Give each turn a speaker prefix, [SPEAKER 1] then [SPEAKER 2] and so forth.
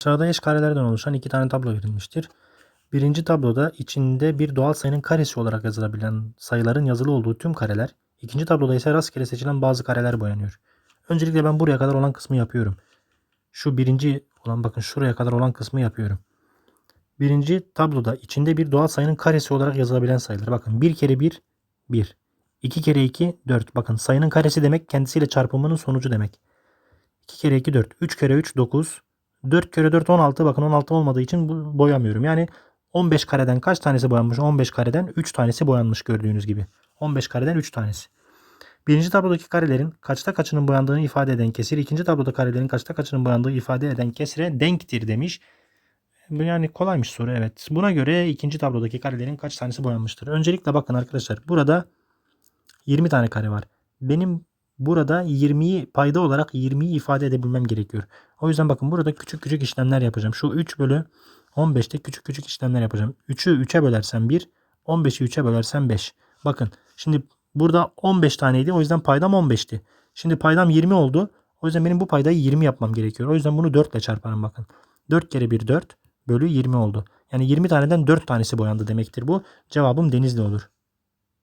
[SPEAKER 1] Aşağıda eş karelerden oluşan iki tane tablo verilmiştir. Birinci tabloda içinde bir doğal sayının karesi olarak yazılabilen sayıların yazılı olduğu tüm kareler, ikinci tabloda ise rastgele seçilen bazı kareler boyanıyor. Öncelikle ben buraya kadar olan kısmı yapıyorum. Şu birinci olan bakın şuraya kadar olan kısmı yapıyorum. Birinci tabloda içinde bir doğal sayının karesi olarak yazılabilen sayılar. Bakın 1 kere 1 1. 2 kere 2 4. Bakın sayının karesi demek kendisiyle çarpımının sonucu demek. 2 kere 2 4. 3 kere 3 9. 4 kere 4 16. Bakın 16 olmadığı için boyamıyorum. Yani 15 kareden kaç tanesi boyanmış? 15 kareden 3 tanesi boyanmış gördüğünüz gibi. 15 kareden 3 tanesi. Birinci tablodaki karelerin kaçta kaçının boyandığını ifade eden kesir, ikinci tabloda karelerin kaçta kaçının boyandığı ifade eden kesire denktir demiş. Yani kolaymış soru evet. Buna göre ikinci tablodaki karelerin kaç tanesi boyanmıştır? Öncelikle bakın arkadaşlar burada 20 tane kare var. Benim burada 20'yi payda olarak 20'yi ifade edebilmem gerekiyor. O yüzden bakın burada küçük küçük işlemler yapacağım. Şu 3 bölü 15'te küçük küçük işlemler yapacağım. 3'ü 3'e bölersem 1, 15'i 3'e bölersem 5. Bakın şimdi burada 15 taneydi. O yüzden paydam 15'ti. Şimdi paydam 20 oldu. O yüzden benim bu paydayı 20 yapmam gerekiyor. O yüzden bunu 4 ile çarparım bakın. 4 kere 1 4 bölü 20 oldu. Yani 20 taneden 4 tanesi boyandı demektir bu. Cevabım Denizli olur.